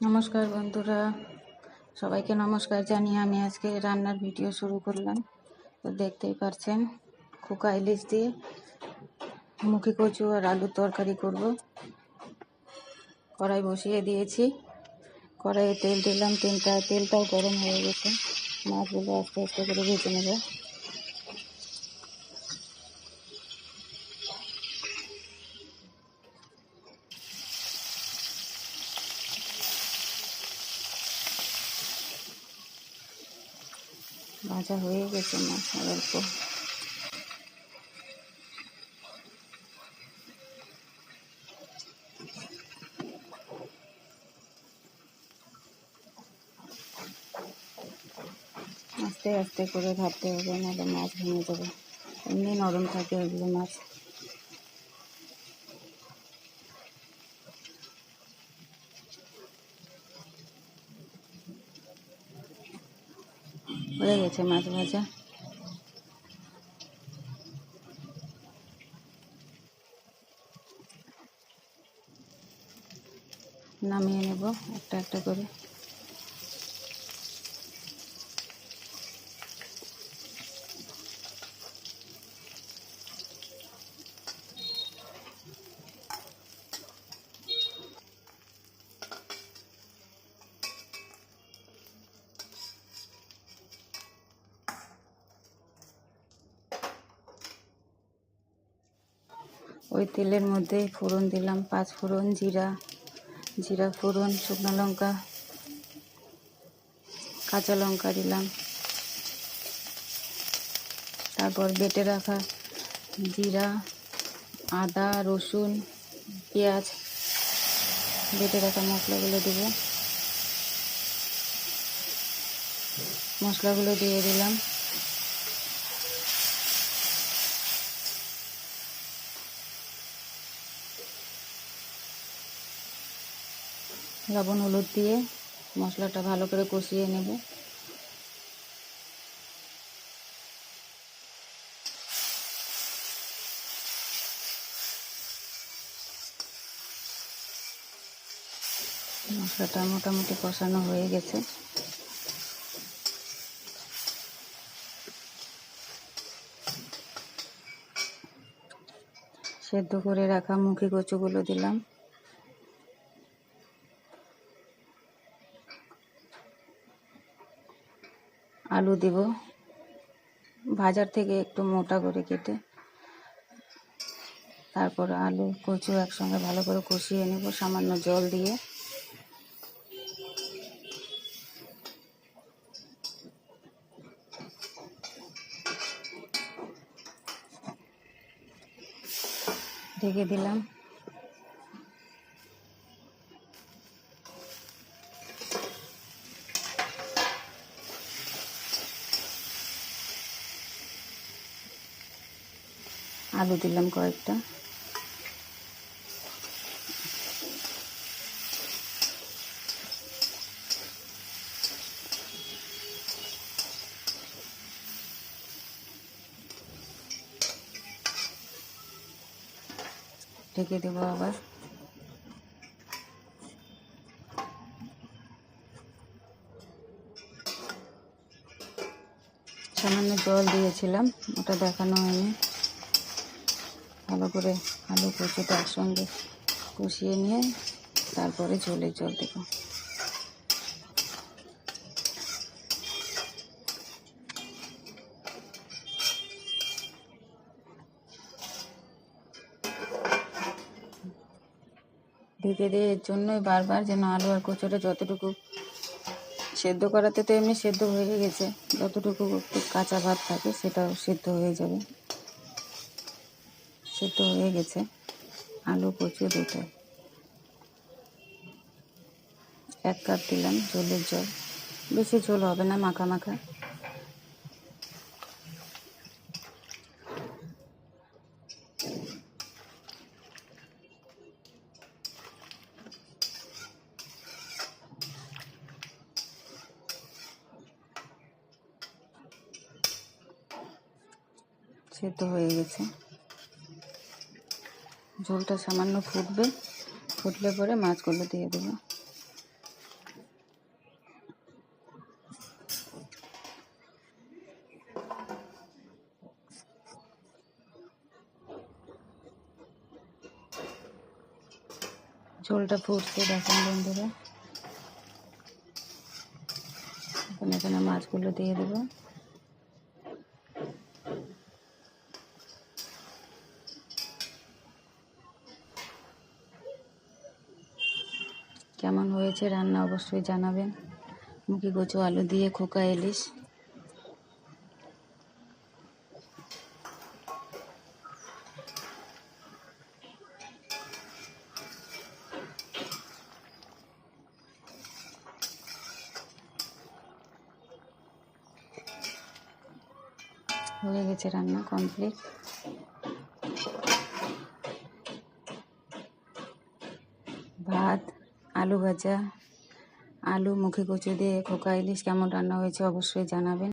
নমস্কার বন্ধুরা। সবাইকে নমস্কার জানিয়ে আমি আজকে রান্নার ভিডিও শুরু করলাম। তো দেখতেই পারছেন খোকা ইলিশ দিয়ে মুখি কচু আর আলুর তরকারি করব। কড়াই বসিয়ে দিয়েছি। কড়াইয়ে তেল দিলাম তেলটা তেলটাও গরম হয়ে গেছে। মাছগুলো আস্তে আস্তে করে ভেজে নেব। ভাজা হয়ে গেছে মাছ অল্প। আস্তে আস্তে করে ভাবতে হবে, নাহলে মাছ ভেঙে যাবে। এমনি নরম থাকে ওইগুলো মাছ। হয়ে গেছে মাছ ভাজা। নামিয়ে নেব একটা একটা করে। ওই তেলের মধ্যে ফোড়ন দিলাম, পাঁচ ফোড়ন, জিরা জিরা ফোড়ন, শুকনো লঙ্কা, কাঁচা লঙ্কা দিলাম। তারপর বেটে রাখা জিরা, আদা, রসুন, পেঁয়াজ, বেটে রাখা মশলাগুলো দেব। মশলাগুলো দিয়ে দিলাম। লবণ, হলুদ দিয়ে মশলাটা ভালো করে কষিয়ে নেব। মশলাটা মোটামুটি কষানো হয়ে গেছে। সেদ্ধ করে রাখা মুখি কচুগুলো দিলাম। আলু দেব। ভাজার থেকে একটু মোটা করে কেটে তারপর আলু, কচু একসঙ্গে ভালো করে কষিয়ে নেব, সামান্য জল দিয়ে। ঢেকে দিলাম। আলু দিলাম কয়েকটা। ঢেকে দেবো আবার। সামান্য জল দিয়েছিলাম ওটা দেখানো হয়নি। ভালো করে আলু কচুটা একসঙ্গে কষিয়ে নিয়ে তারপরে ঝোলের জল দেবো। ঢেকে দিয়ে এর জন্যই বারবার যেন আলু আর কচুটা যতটুকু সেদ্ধ করাতে তো এমনি সেদ্ধ হয়ে গেছে, যতটুকু একটু কাঁচা ভাত থাকে সেটাও সেদ্ধ হয়ে যাবে। সেদ্ধ হয়ে গেছে। আলু কচু দুটো। এক কাপ দিলাম জলের জল। বেশি ঝোল হবে না, মাখা মাখা। সেদ্ধ হয়ে গেছে। ঝোলটা সামান্য ফুটবে। ফুটলে পরে মাছগুলো দিয়ে দেবো। ঝোলটা ফুটছে, দেখেন বন্ধুরা। এখানে এখানে মাছগুলো দিয়ে দেবো। কেমন হয়েছে রান্না অবশ্যই জানাবেন। মুখি কচু আলু দিয়ে খোকা ইলিশ। হয়ে গেছে রান্না কমপ্লিট। ভাত আলু ভাজা আলু মুখে কচু দিয়ে খোকা ইলিশ কেমন রান্না হয়েছে অবশ্যই জানাবেন।